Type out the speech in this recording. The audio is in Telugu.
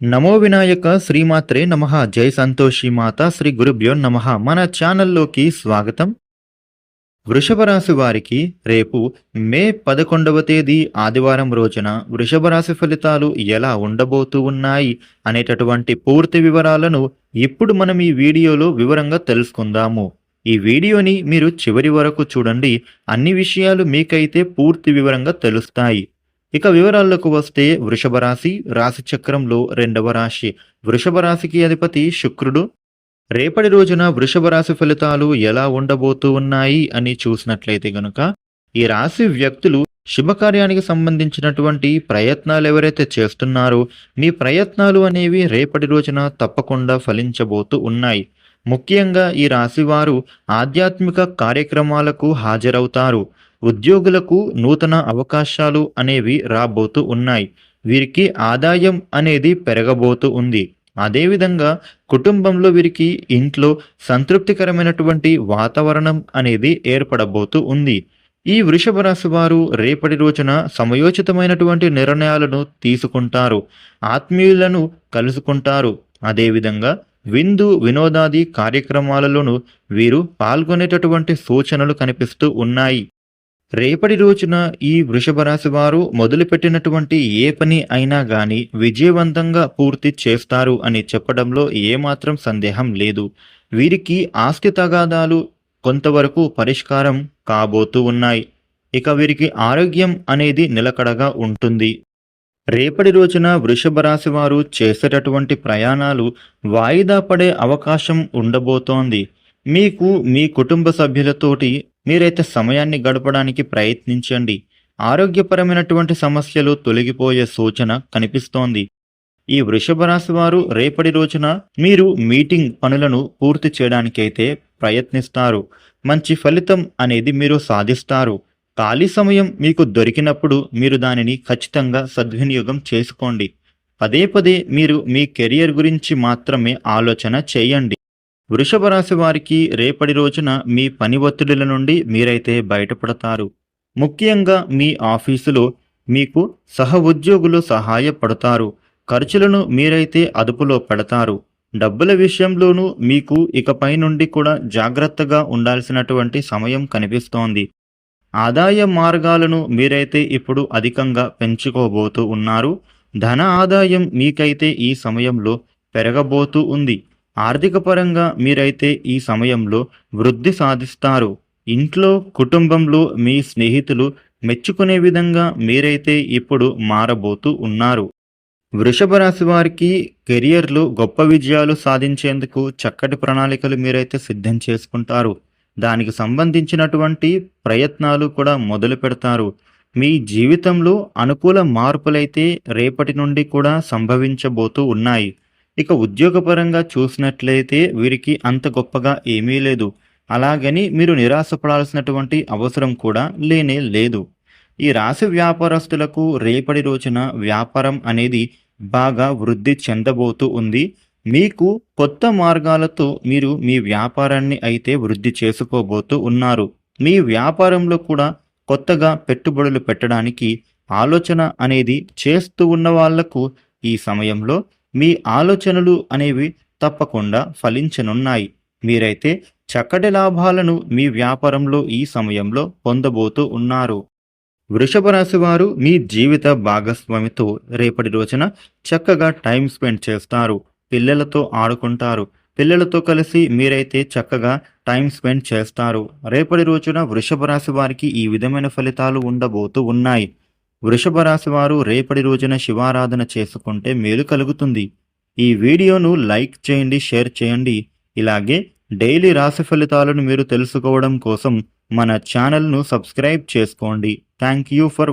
నమో వినాయక శ్రీమాత్రే నమ. జై సంతోషి మాత శ్రీ గురుభ్యో నమ. మన ఛానల్లోకి స్వాగతం. వృషభ రాశి వారికి రేపు మే పదకొండవ తేదీ ఆదివారం రోజున వృషభ రాశి ఫలితాలు ఎలా ఉండబోతూ ఉన్నాయి అనేటటువంటి పూర్తి వివరాలను ఇప్పుడు మనం ఈ వీడియోలో వివరంగా తెలుసుకుందాము. ఈ వీడియోని మీరు చివరి వరకు చూడండి. అన్ని విషయాలు మీకైతే పూర్తి వివరంగా తెలుస్తాయి. ఇక వివరాల్లోకి వస్తే వృషభ రాశి రాశి చక్రంలో రెండవ రాశి. వృషభ రాశికి అధిపతి శుక్రుడు. రేపటి రోజున వృషభ రాశి ఫలితాలు ఎలా ఉండబోతూ ఉన్నాయి అని చూసినట్లయితే గనుక ఈ రాశి వ్యక్తులు శుభకార్యానికి సంబంధించినటువంటి ప్రయత్నాలు ఎవరైతే చేస్తున్నారో మీ ప్రయత్నాలు అనేవి రేపటి రోజున తప్పకుండా ఫలించబోతూ ఉన్నాయి. ముఖ్యంగా ఈ రాశి వారు ఆధ్యాత్మిక కార్యక్రమాలకు హాజరవుతారు. ఉద్యోగులకు నూతన అవకాశాలు అనేవి రాబోతూ ఉన్నాయి. వీరికి ఆదాయం అనేది పెరగబోతూ ఉంది. అదేవిధంగా కుటుంబంలో వీరికి ఇంట్లో సంతృప్తికరమైనటువంటి వాతావరణం అనేది ఏర్పడబోతూ ఉంది. ఈ వృషభ రాశి వారు రేపటి రోజున సమయోచితమైనటువంటి నిర్ణయాలను తీసుకుంటారు. ఆత్మీయులను కలుసుకుంటారు. అదేవిధంగా విందు వినోదాది కార్యక్రమాలలోనూ వీరు పాల్గొనేటటువంటి సూచనలు కనిపిస్తూ ఉన్నాయి. రేపటి రోజున ఈ వృషభ రాశి వారు మొదలుపెట్టినటువంటి ఏ పని అయినా గాని విజయవంతంగా పూర్తి చేస్తారు అని చెప్పడంలో ఏమాత్రం సందేహం లేదు. వీరికి ఆస్తి తగాదాలు కొంతవరకు పరిష్కారం కాబోతూ ఉన్నాయి. ఇక వీరికి ఆరోగ్యం అనేది నిలకడగా ఉంటుంది. రేపటి రోజున వృషభ రాశి వారు చేసేటటువంటి ప్రయాణాలు వాయిదా పడే అవకాశం ఉండబోతోంది. మీకు మీ కుటుంబ సభ్యులతోటి మీరైతే సమయాన్ని గడపడానికి ప్రయత్నించండి. ఆరోగ్యపరమైనటువంటి సమస్యలు తొలగిపోయే సూచన కనిపిస్తోంది. ఈ వృషభ రాశి వారు రేపటి రోజున మీరు మీటింగ్ పనులను పూర్తి చేయడానికైతే ప్రయత్నిస్తారు. మంచి ఫలితం అనేది మీరు సాధిస్తారు. ఖాళీ సమయం మీకు దొరికినప్పుడు మీరు దానిని ఖచ్చితంగా సద్వినియోగం చేసుకోండి. పదే పదే మీరు మీ కెరియర్ గురించి మాత్రమే ఆలోచన చేయండి. వృషభ రాశి వారికి రేపటి రోజున మీ పని ఒత్తిడిల నుండి మీరైతే బయటపడతారు. ముఖ్యంగా మీ ఆఫీసులో మీకు సహ ఉద్యోగులు సహాయపడతారు. ఖర్చులను మీరైతే అదుపులో పెడతారు. డబ్బుల విషయంలోనూ మీకు ఇకపై నుండి కూడా జాగ్రత్తగా ఉండాల్సినటువంటి సమయం కనిపిస్తోంది. ఆదాయ మార్గాలను మీరైతే ఇప్పుడు అధికంగా పెంచుకోబోతూ ఉన్నారు. ధన ఆదాయం మీకైతే ఈ సమయంలో పెరగబోతూ ఉంది. ఆర్థిక పరంగా మీరైతే ఈ సమయంలో వృద్ధి సాధిస్తారు. ఇంట్లో కుటుంబంలో మీ స్నేహితులు మెచ్చుకునే విధంగా మీరైతే ఇప్పుడు మారబోతూ ఉన్నారు. వృషభ రాశి వారికి కెరియర్లో గొప్ప విజయాలు సాధించేందుకు చక్కటి ప్రణాళికలు మీరైతే సిద్ధం చేసుకుంటారు. దానికి సంబంధించినటువంటి ప్రయత్నాలు కూడా మొదలు పెడతారు. మీ జీవితంలో అనుకూల మార్పులైతే రేపటి నుండి కూడా సంభవించబోతూ ఉన్నాయి. ఇక ఉద్యోగపరంగా చూసినట్లయితే వీరికి అంత గొప్పగా ఏమీ లేదు. అలాగని మీరు నిరాశపడాల్సినటువంటి అవసరం కూడా లేనే లేదు. ఈ రాశి వ్యాపారస్తులకు రేపటి రోజున వ్యాపారం అనేది బాగా వృద్ధి చెందబోతూ ఉంది. మీకు కొత్త మార్గాలతో మీరు మీ వ్యాపారాన్ని అయితే వృద్ధి చేసుకోబోతూ ఉన్నారు. మీ వ్యాపారంలో కూడా కొత్తగా పెట్టుబడులు పెట్టడానికి ఆలోచన అనేది చేస్తూ ఉన్న వాళ్ళకు ఈ సమయంలో మీ ఆలోచనలు అనేవి తప్పకుండా ఫలించనున్నాయి. మీరైతే చక్కటి లాభాలను మీ వ్యాపారంలో ఈ సమయంలో పొందబోతూ ఉన్నారు. వృషభ రాశి వారు మీ జీవిత భాగస్వామితో రేపటి రోజున చక్కగా టైం స్పెండ్ చేస్తారు. పిల్లలతో ఆడుకుంటారు. పిల్లలతో కలిసి మీరైతే చక్కగా టైం స్పెండ్ చేస్తారు. రేపటి రోజున వృషభ రాశి వారికి ఈ విధమైన ఫలితాలు ఉండబోతూ ఉన్నాయి. వృషభ రాశి వారు రేపటి రోజున శివారాధన చేసుకుంటే మేలు కలుగుతుంది. ఈ వీడియోను లైక్ చేయండి షేర్ చేయండి. ఇలాగే డైలీ రాశి ఫలితాలను మీరు తెలుసుకోవడం కోసం మన ఛానల్ను సబ్స్క్రైబ్ చేసుకోండి. Thank you for